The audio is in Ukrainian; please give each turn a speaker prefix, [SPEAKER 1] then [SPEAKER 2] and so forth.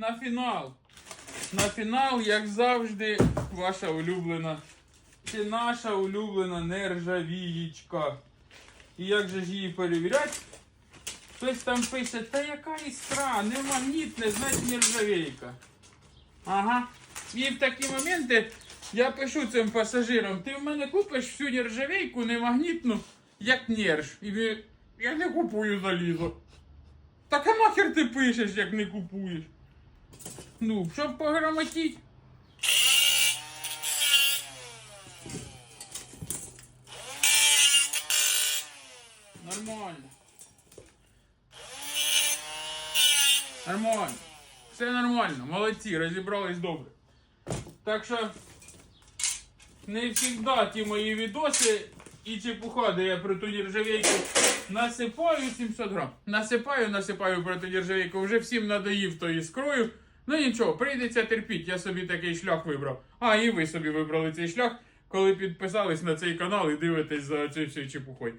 [SPEAKER 1] на фінал. На фінал, як завжди, ваша улюблена. Це наша улюблена нержавієчка. І як же ж її перевіряти? Хтось там пише, та яка іскра, не магнітне, значить нержавійка. Ага. І в такі моменти я пишу цим пасажирам, ти в мене купиш всю нержавійку немагнітну, як нерж. І я не купую залізо. Так а нахер ти пишеш, як не купуєш? Ну, щоб пограмотіть. Нормально. Нормально. Все нормально. Молодці, розібрались добре. Так що не завжди ті мої відоси і чепуха, де я про ту нержавейку насипаю 700 грам. Насипаю, насипаю про ту нержавейку. Вже всім надоїв то іскрою. Ну нічого, прийдеться терпіть, я собі такий шлях вибрав. А, і ви собі вибрали цей шлях, коли підписались на цей канал і дивитесь за цією чепухою.